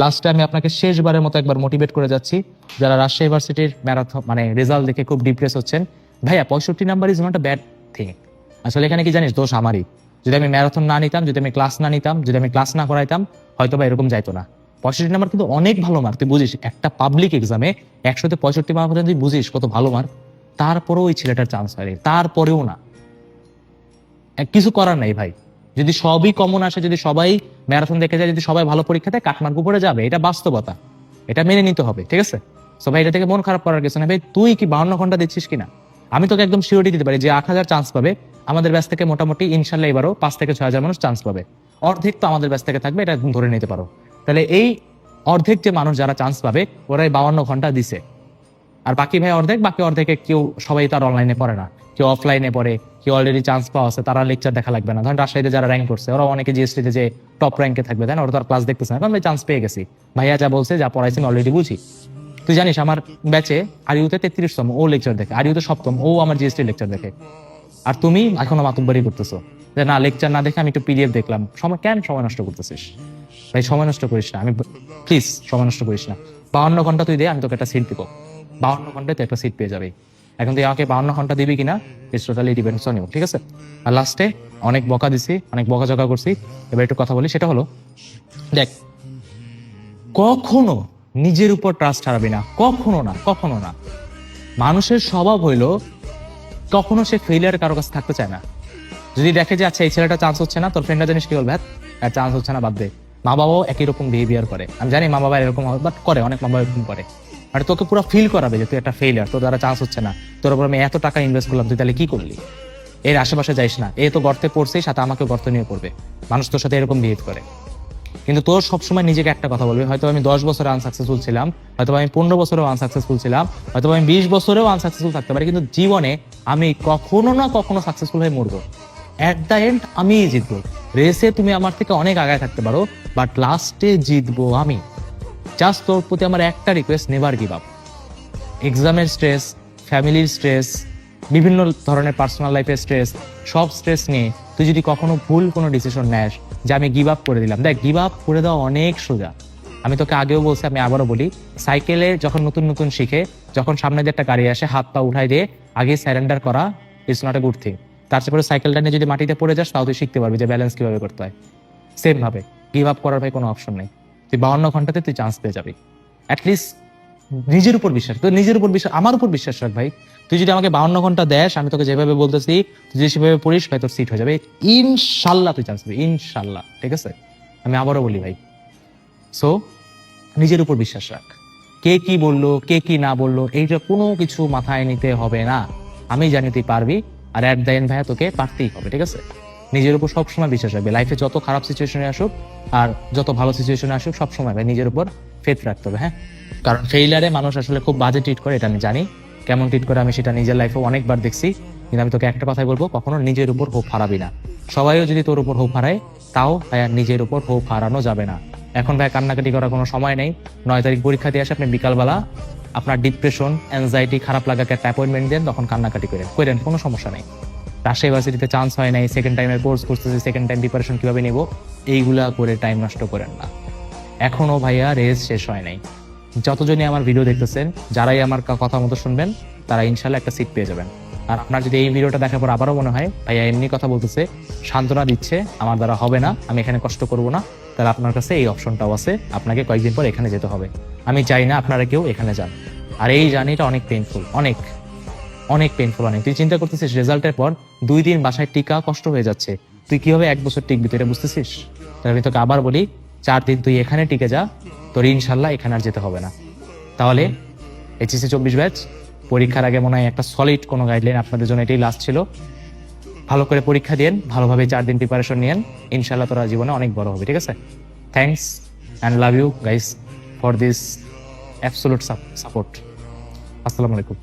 লাস্টে আমি আপনাকে শেষবারের মতো একবার মোটিভেট করে যাচ্ছি। যারা রাজশাহী ইউনিভার্সিটির ম্যারাথন মানে রেজাল্ট দেখে খুব ডিপ্রেস হচ্ছেন, ভাইয়া, পঁয়ষট্টি number is not bad thing আসলে এখানে কি জানিস, দোষ আমারই। যদি আমি ম্যারাথন না নিতাম, যদি আমি ক্লাস না নিতাম, যদি আমি ক্লাস না করাইতাম হয়তো বা এরকম যাইতো না। পঁয়ষট্টি নাম্বার কিন্তু অনেক ভালো মার্ক তুই বুঝিস, একটা পাবলিক এক্সামে একশোতে পঁয়ষট্টি মার্ক তুই বুঝিস কত ভালো মার্ক তারপরেও ওই ছেলেটার চান্স হয় তারপরেও না। কিছু করার নাই ভাই। যদি সবই কমন আসে, যদি সবাই ম্যারাথন দেখে যায়, যদি সবাই ভালো পরীক্ষা দেয় কাটমার্ক উপরে যাবে। এটা বাস্তবতা। এটা মেনে নিতে হবে, ঠিক আছে? সো ভাই, এটা থেকে মন খারাপ করার কিছু না ভাই, তুই কি বাউন্ন ঘণ্টা দিচ্ছিস কিনা? আমি তোকে একদম সিওরিটি দিতে পারি যে আট হাজার চান্স পাবে। আমাদের ব্যাচ থেকে মোটামুটি ইনশাল্লাহ এবারও পাঁচ থেকে ছয় হাজার মানুষ চান্স পাবে। অর্ধেক তো আমাদের ব্যাচ থেকে থাকবে, এটা ধরে নিতে পারো। তাহলে এই অর্ধেক যে মানুষ যারা চান্স পাবে, ওরাই বাউন্ন ঘণ্টা দিছে। আর বাকি ভাই অর্ধেক, বাকি অর্ধেকে কেউ, সবাই তার অনলাইনে পড়ে না। কেউ অফলাইনে পড়ে কেউ অলরেডি চান্স পাওয়া আছে, তারা লেকচার দেখা লাগবে না। ধরেন রাজশাহীতে যারা র্যাঙ্ক করছে ওরা অনেকে জিএসটিতে যে টপ র্যাঙ্কে থাকবে, তাই না? ওরা তো আর ক্লাস দেখতেছে না। কারণ চান্স পেয়ে গেছি। ভাইয়া যা বলছে, যা পড়াইছি আমি অলরেডি বুঝি। তুই জানিস, আমার ব্যাচে আরিউতে তেত্রিশতম, ও লেকচার দেখে। আরিউতে সপ্তম, ও আমার জিএসটি লেকচার দেখে। আর তুমি এখনও মাতুব্বারি করতেছো। যে না লেকচার না দেখে আমি একটু পিডিএফ দেখলাম। সময়, কেন সময় নষ্ট করতেছিস? ভাই, সময় নষ্ট করিস না। আমি প্লিজ সময় নষ্ট করিস না। বাউন্ন ঘণ্টা তুই দে, আমি তোকে একটা সিট দিব। বাউন্ন ঘন্টায় তুই একটা সিট পেয়ে যাবি। এখন তুই আমাকে বাউন্ন ঘণ্টা দিবি কিনা ইটস ডিপেন্ডস অন ইউ ঠিক আছে? আর লাস্টে অনেক বকা দিছি, অনেক বকা জকা করছি, এবার একটু কথা বলি, সেটা হলো, দেখ, কখনো নিজের উপর ট্রাস্ট হারাবি না, কখনো না কখনো না। মানুষের স্বভাব হইল, কখনো সে ফেলিয়ার কারও কাছে থাকতে চায় না। যদি দেখে যে আচ্ছা এই ছেলেটা চান্স হচ্ছে না, তোর ফ্রেন্ডরা জানিস কি বলবে? আর চান্স হচ্ছে না, বাদ দে। মা বাবাও একই রকম বিহেভিয়ার করে। আমি জানি মা বাবা এরকম বাট করে, অনেক মা বাবা এরকম করে। আর তোকে পুরো ফিল করাবে যে তুই একটা ফেলিয়ার তোর দ্বারা চান্স হচ্ছে না। তোর উপর আমি এত টাকা ইনভেস্ট করলাম, তুই তাহলে কি করলি? এর আশেপাশে যাইস না। এ তো গর্তে পড়ছেই সাথে আমাকে গর্ত নিয়ে পড়বে। মানুষ তোর সাথে এরকম বিহেভ করে। কিন্তু তোর সবসময় নিজেকে একটা কথা বলবি হয়তো আমি দশ বছরে আনসাকসেসফুল ছিলাম হয়তো আমি পনেরো বছরেও আনসাকসেসফুল ছিলাম হয়তো আমি বিশ বছরেও আনসাকসেসফুল থাকতে পারি, কিন্তু জীবনে আমি কখনো না কখনো সাকসেসফুল হয়ে মরবো। অ্যাট দ্য এন্ড আমিই জিতবো। রেসে তুমি আমার থেকে অনেক আগায় থাকতে পারো বাট লাস্টে জিতবো আমি। জাস্ট তোর প্রতি আমার একটা রিকোয়েস্ট নেভার গিভ আপ এক্সামের স্ট্রেস ফ্যামিলির স্ট্রেস বিভিন্ন ধরনের পার্সোনাল লাইফের স্ট্রেস সব স্ট্রেস নিয়ে তুই যদি কখনো ভুল কোনো ডিসিশন নেস যে আমি গিভ আপ করে দিলাম। দেখ গিভ আপ করে দেওয়া অনেক সোজা। আমি তোকে আগেও বলছি, আমি আবারও বলি সাইকেলে যখন নতুন নতুন শিখে, যখন সামনে দিয়ে একটা গাড়ি আসে হাত পা উঠাই দিয়ে আগে স্যারেন্ডার করা it's not a good thing তার চেয়ে সাইকেলটা নিয়ে যদি মাটিতে পড়ে যাস, তাও তুই শিখতে পারবি যে ব্যালেন্স কীভাবে করতে হয়। সেম ভাবে গিভ আপ করার ভাই কোনো অপশন নেই। তুই বাউন্ন ঘন্টাতে তুই চান্স পেয়ে যাবি। অ্যাটলিস্ট নিজের উপর বিশ্বাস তো নিজের উপর বিশ্বাস, আমার উপর বিশ্বাস রাখ ভাই। তুই যদি আমাকে বাউন্ন ঘণ্টা দেশ আমি তোকে যেভাবে বলতেছি, তুই যদি সেভাবে পড়িস, ভাই, তোর সিট হয়ে যাবে। ইনশাল্লাহ তুই চান্স পাবি, ইনশাল্লাহ, ঠিক আছে? আমি আবারও বলি ভাই। সো নিজের উপর বিশ্বাস রাখ। কে কি বলল, কে কি না বলল, এইটা কোনো কিছু মাথায় নিতে হবে না। আমি জানি তুই পারবি, আর অ্যাট দ্য এন্ড ভাইয়া তোকে পারতেই হবে, ঠিক আছে? নিজের উপর সবসময় বিশ্বাস রাখবে। লাইফে যত খারাপ সিচুয়েশনে আসুক আর যত ভালো সিচুয়েশনে আসুক, সবসময় ভাই নিজের উপর ফেথ রাখতে হবে হ্যাঁ? কারণ ফেইলারে মানুষ আসলে খুব বাজে ট্রিট করে, এটা আমি জানি। কেমন ট্রিট করে আমি সেটা নিজের লাইফে অনেকবার দেখছি। কিন্তু আমি তোকে একটা কথাই বলব, কখনো নিজের উপর হোপ হারাবি না। সবাইও যদি তোর উপর হোপ হারায়, তাও ভাইয়া নিজের উপর হোপ হারানো যাবে না। এখন ভাই কান্নাকাটি করার কোনো সময় নেই। নয় তারিখ পরীক্ষা দিয়ে আসে আপনি বিকালবেলা, আপনার ডিপ্রেশন অ্যাংজাইটি খারাপ লাগাকে একটা অ্যাপয়েন্টমেন্ট দেন, তখন কান্নাকাটি করেন। করেন, কোনো সমস্যা নেই। রাজশাহী ইউনিভার্সিটিতে চান্স হয় নাই সেকেন্ড টাইমের কোর্স করতেছি সেকেন্ড টাইম প্রিপারেশন কীভাবে নেব, এইগুলা করে টাইম নষ্ট করেন না। এখনও ভাইয়া রেস শেষ হয় নাই। যতজনই আমার ভিডিও দেখতেছেন, যারাই আমার কথা মতো শুনবেন, তারা ইনশাল্লাহ একটা সিট পেয়ে যাবেন। আর আপনার যদি এই ভিডিওটা দেখার পর আবারও মনে হয়, ভাইয়া এমনি কথা বলতেছে, সান্ত্বনা দিচ্ছে, আমার দ্বারা হবে না, আমি এখানে কষ্ট করব না, তাহলে আপনার কাছে এই অপশনটাও আছে, আপনাকে কয়েকদিন পর এখানে যেতে হবে। আমি চাই না আপনারা কেউ এখানে যান। আর এই জার্নিটা অনেক পেইনফুল অনেক। অনেক পেনফুল অনেক। তুই চিন্তা করতেছিস রেজাল্টের পর দুই দিন বাসায় টিকা কষ্ট হয়ে যাচ্ছে। তুই কীভাবে এক বছর টিকবি, তুই এটা বুঝতেছিস? আমি তোকে আবার বলি, চার দিন তুই এখানে টিকে যা, তোর ইনশাল্লাহ এখানে আর যেতে হবে না। তাহলে এইচএসসি চব্বিশ ব্যাচ, পরীক্ষার আগে মনে হয় একটা সলিড কোনো গাইডলাইন আপনাদের জন্য এটাই লাস্ট ছিল। ভালো করে পরীক্ষা দিন ভালোভাবে চার দিন প্রিপারেশন নিয়েন, ইনশাল্লাহ তোরা জীবনে অনেক বড় হবে, ঠিক আছে? Thanks and love you guys for this absolute support আসসালামু আলাইকুম।